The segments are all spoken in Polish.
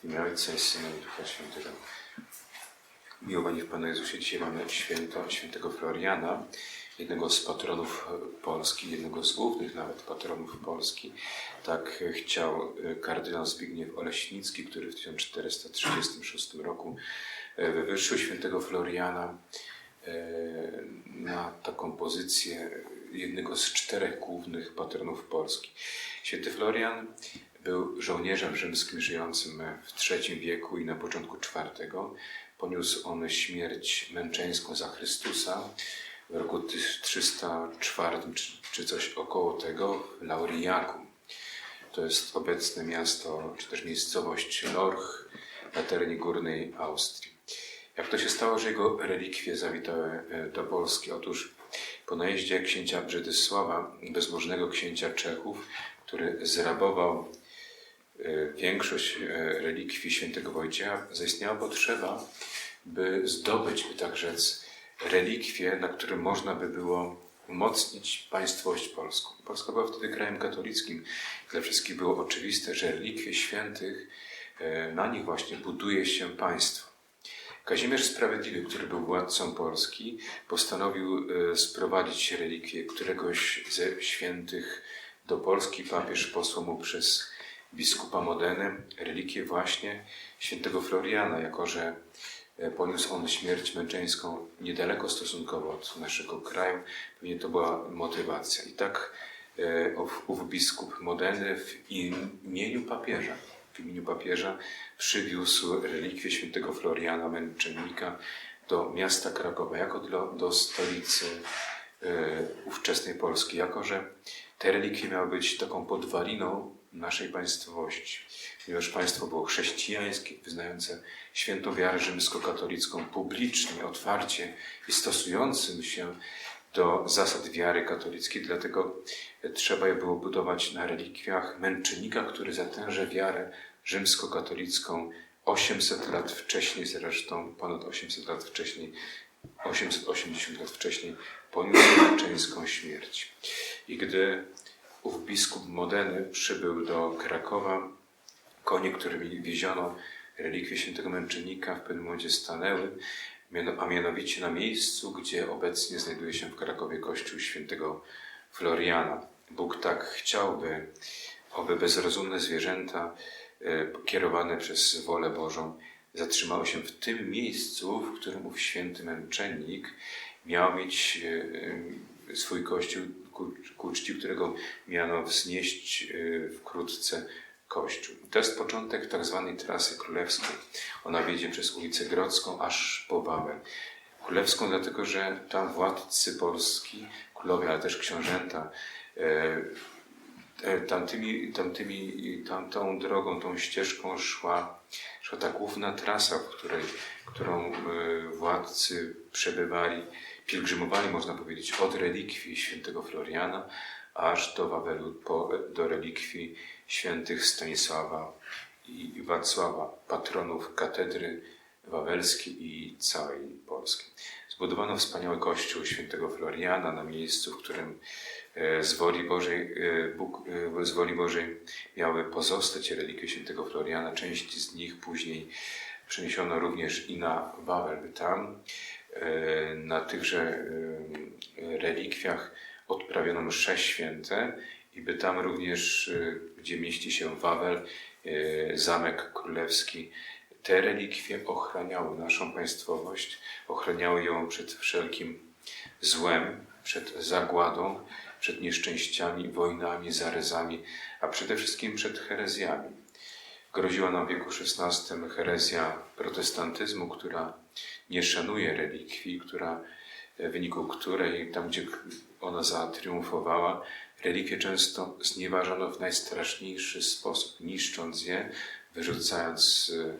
W imię Ojca i Syna i Ducha Świętego. Miłowani w Panu Jezusie, dzisiaj mamy święto świętego Floriana, jednego z patronów Polski, jednego z głównych nawet patronów Polski. Tak chciał kardynał Zbigniew Oleśnicki, który w 1436 roku wywyższył świętego Floriana e, na taką pozycję jednego z czterech głównych patronów Polski. Święty Florian był żołnierzem rzymskim żyjącym w III wieku i na początku IV. Poniósł on śmierć męczeńską za Chrystusa w roku 304 czy, coś około tego w Lauriaku. To jest obecne miasto, czy też miejscowość Lorch na terenie górnej Austrii. Jak to się stało, że jego relikwie zawitały e, do Polski? Otóż po najeździe księcia Brzydysława, bezbożnego księcia Czechów, który zrabował większość e, relikwii świętego Wojciecha, zaistniała potrzeba, by zdobyć, by tak rzec, relikwie, na które można by było umocnić państwowość polską. Polska była wtedy krajem katolickim. Dla wszystkich było oczywiste, że relikwie świętych, na nich właśnie buduje się państwo. Kazimierz Sprawiedliwy, który był władcą Polski, postanowił e, sprowadzić relikwie któregoś ze świętych do Polski. Papież posłał mu przez biskupa Modenę relikwie właśnie świętego Floriana, jako że e, poniósł on śmierć męczeńską niedaleko stosunkowo od naszego kraju. Pewnie to była motywacja. I tak e, ów biskup Modeny w imieniu papieża w imieniu papieża przywiózł relikwie świętego Floriana Męczennika do miasta Krakowa, jako do, do stolicy e, ówczesnej Polski, jako że te relikwie miały być taką podwaliną naszej państwowości. Ponieważ państwo było chrześcijańskie, wyznające świętą wiarę rzymskokatolicką publicznie, otwarcie i stosującym się do zasad wiary katolickiej, dlatego trzeba je było budować na relikwiach męczennika, który za tęże wiarę rzymskokatolicką 800 lat wcześniej, zresztą ponad 800 lat wcześniej, 880 lat wcześniej, poniósł męczeńską śmierć. I gdy ów biskup Modeny przybył do Krakowa, konie, którymi wieziono relikwie świętego męczennika, w pewnym momencie stanęły, a mianowicie na miejscu, gdzie obecnie znajduje się w Krakowie kościół świętego Floriana. Bóg tak chciałby, aby bezrozumne zwierzęta E, kierowane przez wolę Bożą, zatrzymało się w tym miejscu, w którym ów święty męczennik miał mieć e, e, swój kościół, ku czci którego miano wznieść wkrótce kościół. To jest początek tak zwanej trasy królewskiej. Ona wiedzie przez ulicę Grodzką aż po Wawel. Królewską dlatego, że tam władcy Polski, królowie, ale też książęta, E, tamtymi, tamtymi, tamtą drogą, tą ścieżką szła, szła ta główna trasa, w której, którą e, władcy przebywali, pielgrzymowali, można powiedzieć, od relikwii świętego Floriana aż do Wawelu, po, do relikwii świętych Stanisława i Wacława, patronów katedry wawelskiej i całej Polski. Zbudowano wspaniały kościół świętego Floriana na miejscu, w którym E, z woli Bożej, e, Bóg, z woli Bożej miały pozostać relikwie świętego Floriana. Część z nich później przeniesiono również i na Wawel, by tam na tychże relikwiach odprawiono msze święte i by tam również, gdzie mieści się Wawel, zamek królewski, te relikwie ochraniały naszą państwowość, ochraniały ją przed wszelkim złem, przed zagładą, przed nieszczęściami, wojnami, zarezami, a przede wszystkim przed herezjami. Groziła nam w wieku XVI herezja protestantyzmu, która nie szanuje relikwii, która, w wyniku której, tam gdzie ona zatriumfowała, relikwie często znieważono w najstraszniejszy sposób, niszcząc je, wyrzucając e,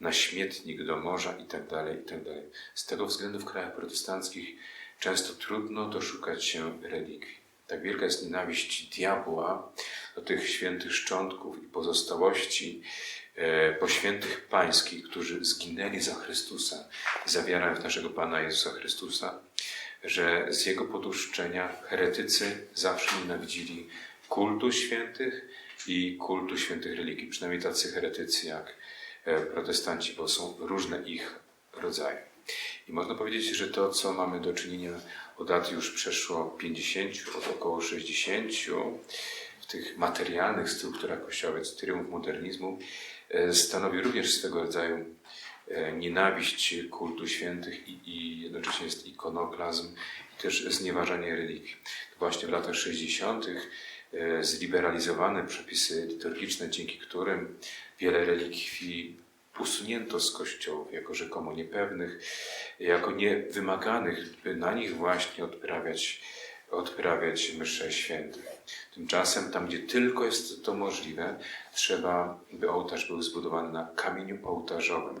na śmietnik do morza itd. Tak itd. Tak Z tego względu w krajach protestanckich często trudno doszukać się relikwii. Tak wielka jest nienawiść diabła do tych świętych szczątków i pozostałości e, poświętych pańskich, którzy zginęli za Chrystusa, za wiarę w naszego Pana Jezusa Chrystusa, że z Jego poduszczenia heretycy zawsze nienawidzili kultu świętych i kultu świętych religii. Przynajmniej tacy heretycy jak e, protestanci, bo są różne ich rodzaje. I można powiedzieć, że to, co mamy do czynienia od lat już przeszło 50, od około 60, w tych materialnych strukturach kościołowych, triumf modernizmu, e, stanowi również swego rodzaju e, nienawiść kultu świętych i, i jednocześnie jest ikonoklazm i też znieważanie religii. Właśnie w latach 60. e, zliberalizowane przepisy liturgiczne, dzięki którym wiele relikwii usunięto z kościołów jako rzekomo niepewnych, jako niewymaganych, by na nich właśnie odprawiać, odprawiać msze święte. Tymczasem tam, gdzie tylko jest to możliwe, trzeba, by ołtarz był zbudowany na kamieniu ołtarzowym,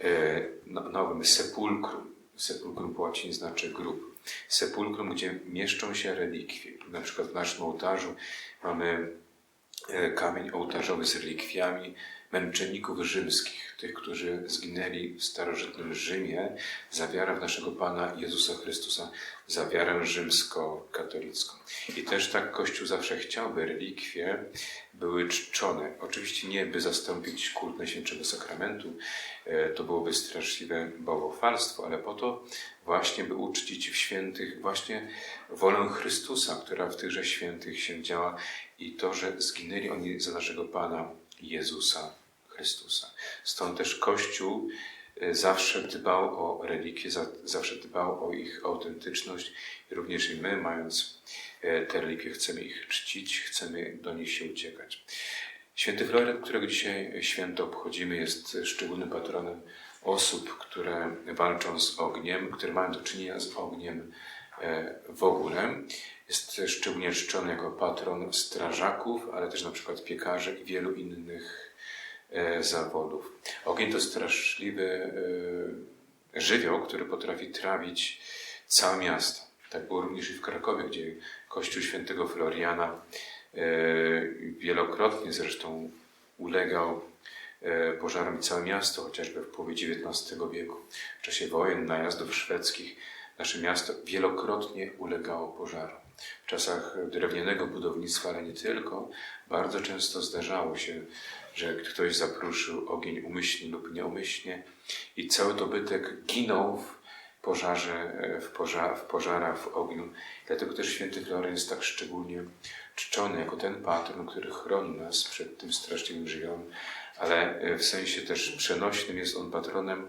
e, no- nowym sepulkrum. Sepulkrum po łacinie znaczy grób. Sepulkrum, gdzie mieszczą się relikwie. Na przykład w naszym ołtarzu mamy e, kamień ołtarzowy z relikwiami męczenników rzymskich, tych, którzy zginęli w starożytnym Rzymie, za wiarę w naszego Pana Jezusa Chrystusa, za wiarę rzymsko-katolicką. I też tak Kościół zawsze chciał, by relikwie były czczone. Oczywiście nie, by zastąpić kult Najświętszego Sakramentu, e, to byłoby straszliwe bałwochwalstwo, ale po to właśnie, by uczcić w świętych właśnie wolę Chrystusa, która w tychże świętych się działa i to, że zginęli oni za naszego Pana Jezusa Chrystusa. Stąd też Kościół e, zawsze dbał o relikwie, za- zawsze dbał o ich autentyczność również i my, mając e, te relikwie, chcemy ich czcić, chcemy do nich się uciekać. Święty Floren, którego dzisiaj święto obchodzimy, jest szczególnym patronem osób, które walczą z ogniem, które mają do czynienia z ogniem e, w ogóle. Jest szczególnie czczony jako patron strażaków, ale też na przykład piekarzy i wielu innych zawodów. Ogień to straszliwy e, żywioł, który potrafi trawić całe miasto. Tak było również i w Krakowie, gdzie kościół świętego Floriana e, wielokrotnie zresztą ulegał e, pożarom i całe miasto, chociażby w połowie XIX wieku. W czasie wojen, najazdów szwedzkich nasze miasto wielokrotnie ulegało pożarom. W czasach drewnianego budownictwa, ale nie tylko, bardzo często zdarzało się, że ktoś zapruszył ogień umyślnie lub nieumyślnie i cały dobytek ginął w pożarze, w, poża, w pożarach, w ogniu. Dlatego też święty Floren jest tak szczególnie czczony jako ten patron, który chroni nas przed tym straszliwym żywiołem, ale w sensie też przenośnym jest on patronem,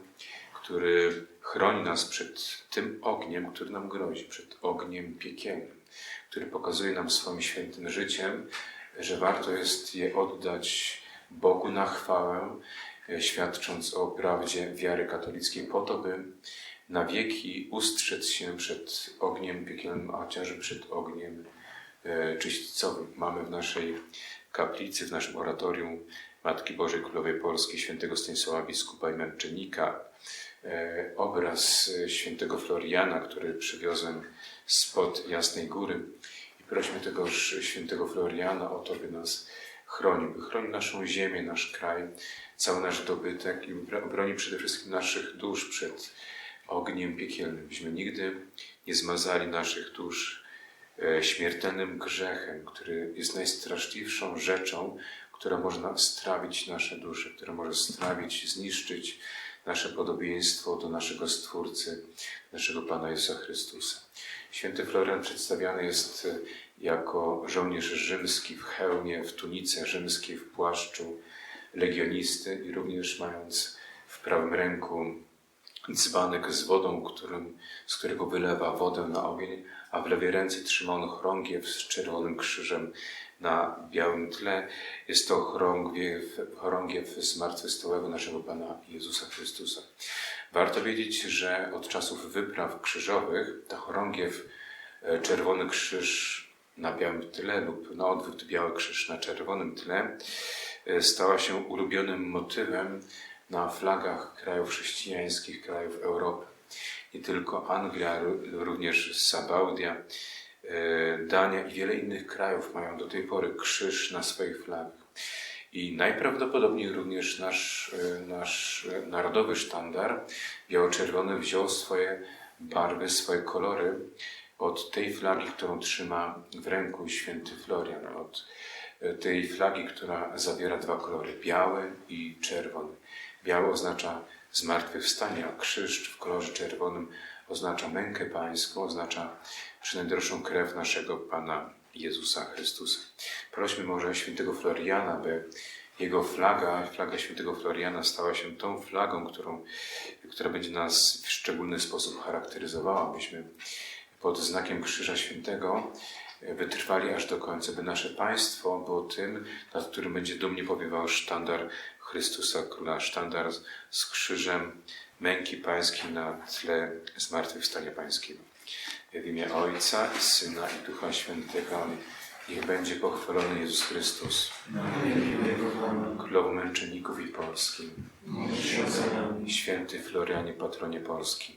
który chroni nas przed tym ogniem, który nam grozi, przed ogniem piekielnym, który pokazuje nam swoim świętym życiem, że warto jest je oddać Bogu na chwałę, e, świadcząc o prawdzie wiary katolickiej, po to, by na wieki ustrzec się przed ogniem piekielnym, a chociażby przed ogniem e, czyśćcowym. Mamy w naszej kaplicy, w naszym oratorium Matki Bożej Królowej Polskiej, świętego Stanisława Biskupa i Męczennika, e, obraz świętego Floriana, który przywiozłem spod Jasnej Góry. I prośmy tegoż świętego Floriana o to, by nas chronił, by chronił naszą ziemię, nasz kraj, cały nasz dobytek i bro- broni przede wszystkim naszych dusz przed ogniem piekielnym, byśmy nigdy nie zmazali naszych dusz e, śmiertelnym grzechem, który jest najstraszliwszą rzeczą, która może strawić nasze dusze, która może strawić, zniszczyć nasze podobieństwo do naszego Stwórcy, naszego Pana Jezusa Chrystusa. Święty Floren przedstawiany jest e, jako żołnierz rzymski w hełmie, w tunice rzymskiej, w płaszczu legionisty i również mając w prawym ręku dzbanek z wodą, którym, z którego wylewa wodę na ogień, a w lewej ręce trzyma on chorągiew z czerwonym krzyżem na białym tle. Jest to chorągiew, chorągiew zmartwychwstałego naszego Pana Jezusa Chrystusa. Warto wiedzieć, że od czasów wypraw krzyżowych ta chorągiew, e, czerwony krzyż na białym tle lub na odwrót biały krzyż na czerwonym tle e, stała się ulubionym motywem na flagach krajów chrześcijańskich, krajów Europy. Nie tylko Anglia, również Sabaudia, e, Dania i wiele innych krajów mają do tej pory krzyż na swoich flagach. I najprawdopodobniej również nasz, e, nasz narodowy sztandar biało-czerwony wziął swoje barwy, swoje kolory od tej flagi, którą trzyma w ręku święty Florian, od e, tej flagi, która zawiera dwa kolory, biały i czerwony. Biały oznacza zmartwychwstanie, a krzyż w kolorze czerwonym oznacza mękę pańską, oznacza przynajmniejszą krew naszego Pana Jezusa Chrystusa. Prośmy może świętego Floriana, by jego flaga, flaga świętego Floriana stała się tą flagą, którą, która będzie nas w szczególny sposób charakteryzowała, byśmy pod znakiem Krzyża Świętego wytrwali aż do końca, by nasze państwo było tym, nad którym będzie dumnie powiewał sztandar Chrystusa Króla, sztandar z- krzyżem męki pańskiej na tle zmartwychwstania pańskiego. W imię Ojca i Syna i Ducha Świętego. Niech będzie pochwalony Jezus Chrystus, Królowo Męczenników i Polski, Święty Florianie, Patronie Polski,